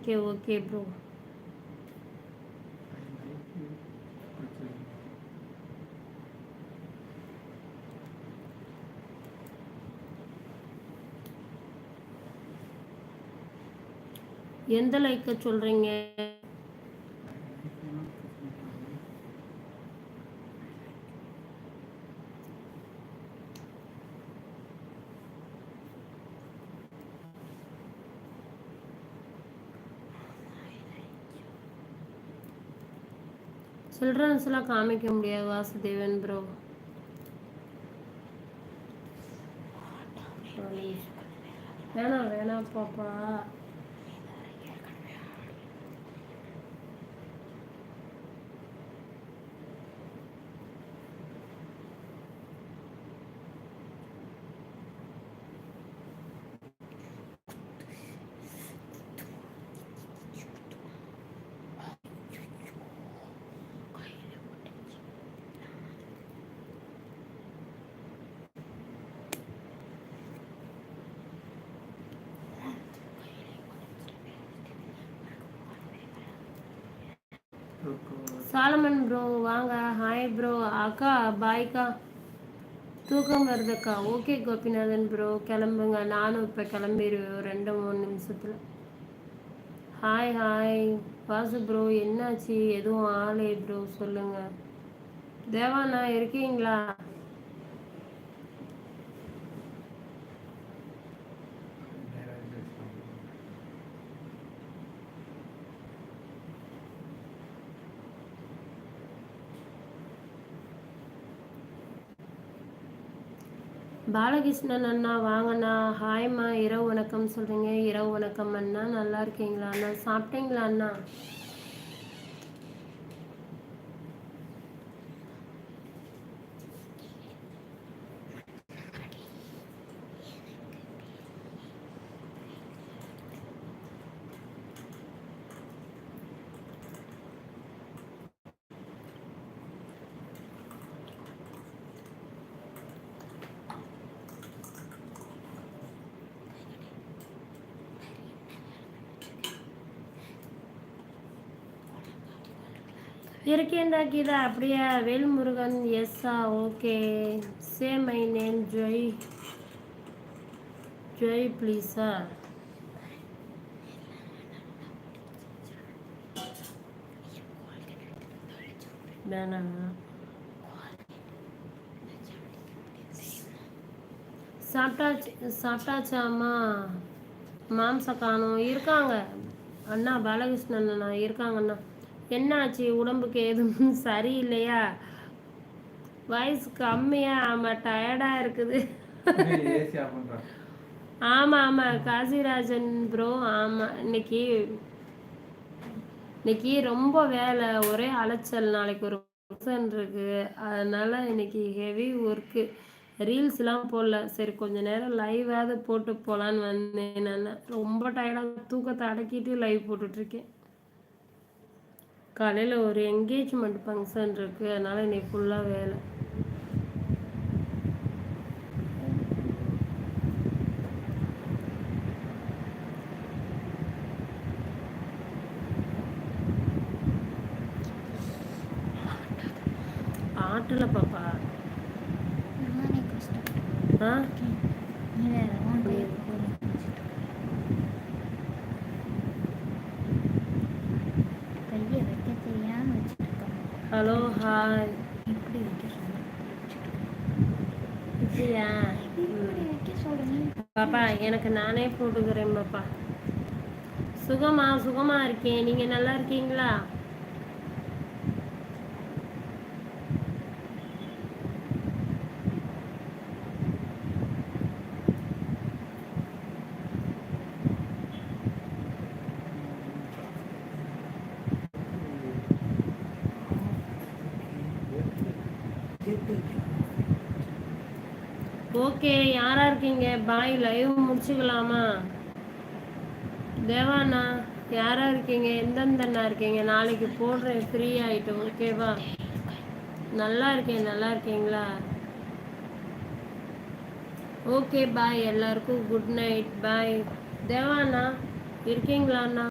Okay okay bro எந்த லைக்க சொல்றீங்க? சில்ட்ரன்ஸ்லாம் காமிக்க முடியாது வாசுதேவன் ப்ரோ வேணாம் வேணாம் பாப்பா. சாலமன் ப்ரோ வாங்க. ஹாய் ப்ரோ அக்கா பாய்க்கா தூக்கம் வருதுக்கா ஓகே கோபிநாதன் ப்ரோ கிளம்புங்க. நானும் இப்போ கிளம்பிடுவேன். ரெண்டு மூணு நிமிஷத்தில். ஹாய் ஹாய் வாசு ப்ரோ என்னாச்சு? எதுவும் ஆளே ப்ரோ சொல்லுங்கள் தேவாண்ணா இருக்கீங்களா? பாலகிருஷ்ணன் அண்ணா வாங்கண்ணா ஹாய்மா இரவு வணக்கம் சொல்கிறீங்க இரவு வணக்கம் அண்ணா. நல்லா இருக்கீங்களா அண்ணா? சாப்பிட்டீங்களா அண்ணா? இருக்கேன்டா கீதா. அப்படியா? Velmurugan எஸ்ஸா okay. Say my name Joy. Joy ப்ளீஸா. வேணாங்க சாப்பிட்டாச்சு சாப்பிட்டாச்சாம்மா மாம்ச காணும். இருக்காங்க. அண்ணா பாலகிருஷ்ணன் அண்ணா. என்னாச்சு? உடம்புக்கு எதுவும் சரியில்லையா? வயசு கம்மியா ஆமா டயர்டா இருக்குது. ஆமா ஆமா. காசிராஜன் ப்ரோ ஆமா. இன்னைக்கு இன்னைக்கு ரொம்ப வேலை. ஒரே அலைச்சல் நாளைக்கு ஒரு ஃபங்க்ஷன் இருக்கு. அதனால இன்னைக்கு ஹெவி ஒர்க்கு ரீல்ஸ்லாம் போடல. சரி கொஞ்ச நேரம் லைவாவது போட்டு போகலான்னு வந்தேன் நான். ரொம்ப டயர்டாக தூக்கத்தை அடக்கிட்டு லைவ் போட்டுட்ருக்கேன் காலையில் ஒரு என்கேஜ்மெண்ட் ஃபங்க்ஷன் இருக்குது அதனால் இன்னைக்கு ஃபுல்லாக வேலை. ஆட்டல பாப்பா. ஆ ஹலோ ஹாய் இப்படியா? பாப்பா எனக்கு நானே போட்டுக்கிறேன் பாப்பா. சுகமா சுகமா இருக்கேன். நீங்க நல்லா இருக்கீங்களா? ஓகே யாரா இருக்கீங்க? பாய் லைவ் முடிச்சுக்கலாமா? தேவாண்ணா யாரா இருக்கீங்க? எந்தெந்தண்ணா இருக்கீங்க? நாளைக்கு போடுறேன் ஃப்ரீ ஆயிட்டு. ஓகேவா நல்லா இருக்கேன் நல்லா இருக்கீங்களா? ஓகே பாய் எல்லாருக்கும் குட் நைட் பாய் தேவாண்ணா இருக்கீங்களாண்ணா?